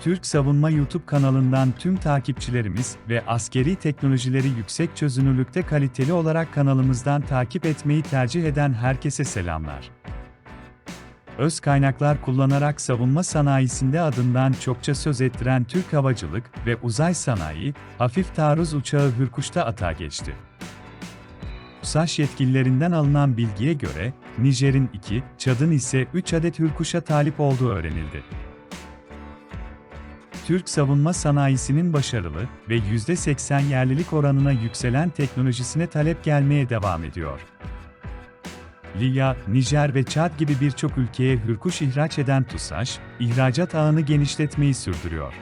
Türk Savunma YouTube kanalından tüm takipçilerimiz ve askeri teknolojileri yüksek çözünürlükte kaliteli olarak kanalımızdan takip etmeyi tercih eden herkese selamlar. Öz kaynaklar kullanarak savunma sanayisinde adından çokça söz ettiren Türk Havacılık ve Uzay Sanayi, hafif taarruz uçağı Hürkuş'ta atağa geçti. TUSAŞ yetkililerinden alınan bilgiye göre, Nijer'in 2, Çad'ın ise 3 adet Hürkuş'a talip olduğu öğrenildi. Türk savunma sanayisinin başarılı ve %80 yerlilik oranına yükselen teknolojisine talep gelmeye devam ediyor. Libya, Nijer ve Çad gibi birçok ülkeye hürkuş ihraç eden TUSAŞ, ihracat ağını genişletmeyi sürdürüyor.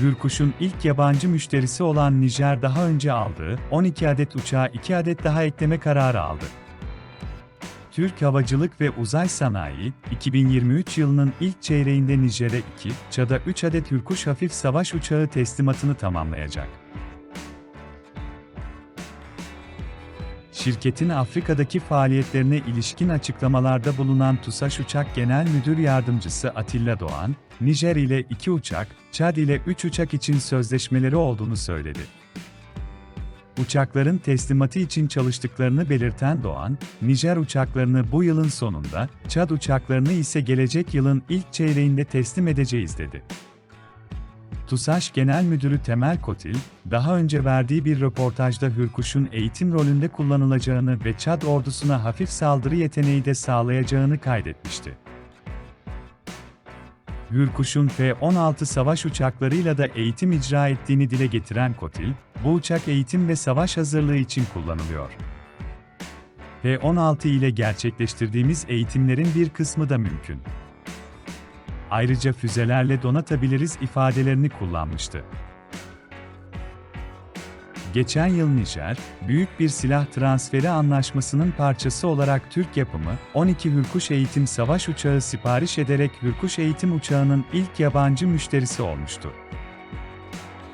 Hürkuş'un ilk yabancı müşterisi olan Nijer daha önce aldığı 12 adet uçağa 2 adet daha ekleme kararı aldı. Türk Havacılık ve Uzay Sanayi, 2023 yılının ilk çeyreğinde Nijer'e 2, Çad'a 3 adet Hürkuş hafif savaş uçağı teslimatını tamamlayacak. Şirketin Afrika'daki faaliyetlerine ilişkin açıklamalarda bulunan TUSAŞ Uçak Genel Müdür Yardımcısı Atilla Doğan, Nijer ile 2 uçak, Çad ile 3 uçak için sözleşmeleri olduğunu söyledi. Uçakların teslimatı için çalıştıklarını belirten Doğan, Nijer uçaklarını bu yılın sonunda, Çad uçaklarını ise gelecek yılın ilk çeyreğinde teslim edeceğiz dedi. TUSAŞ Genel Müdürü Temel Kotil, daha önce verdiği bir röportajda Hürkuş'un eğitim rolünde kullanılacağını ve Çad ordusuna hafif saldırı yeteneği de sağlayacağını kaydetmişti. Hürkuş'un F-16 savaş uçaklarıyla da eğitim icra ettiğini dile getiren Kotil, bu uçak eğitim ve savaş hazırlığı için kullanılıyor. F-16 ile gerçekleştirdiğimiz eğitimlerin bir kısmı da mümkün. Ayrıca füzelerle donatabiliriz ifadelerini kullanmıştı. Geçen yıl Nijer, büyük bir silah transferi anlaşmasının parçası olarak Türk yapımı 12 Hürkuş eğitim savaş uçağı sipariş ederek Hürkuş eğitim uçağının ilk yabancı müşterisi olmuştu.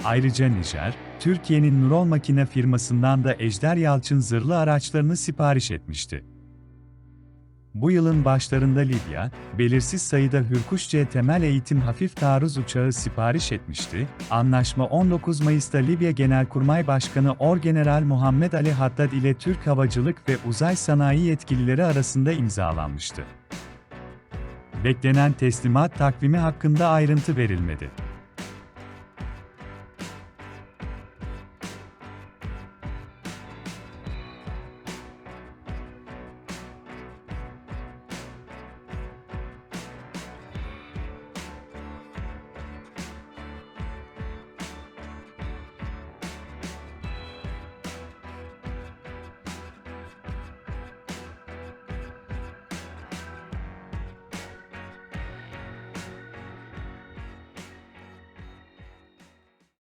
Ayrıca Nijer, Türkiye'nin Nurol Makine firmasından da Ejder Yalçın zırhlı araçlarını sipariş etmişti. Bu yılın başlarında Libya, belirsiz sayıda Hürkuş-C temel eğitim hafif taarruz uçağı sipariş etmişti. Anlaşma 19 Mayıs'ta Libya Genelkurmay Başkanı Orgeneral Muhammed Ali Haddad ile Türk Havacılık ve Uzay Sanayi yetkilileri arasında imzalanmıştı. Beklenen teslimat takvimi hakkında ayrıntı verilmedi.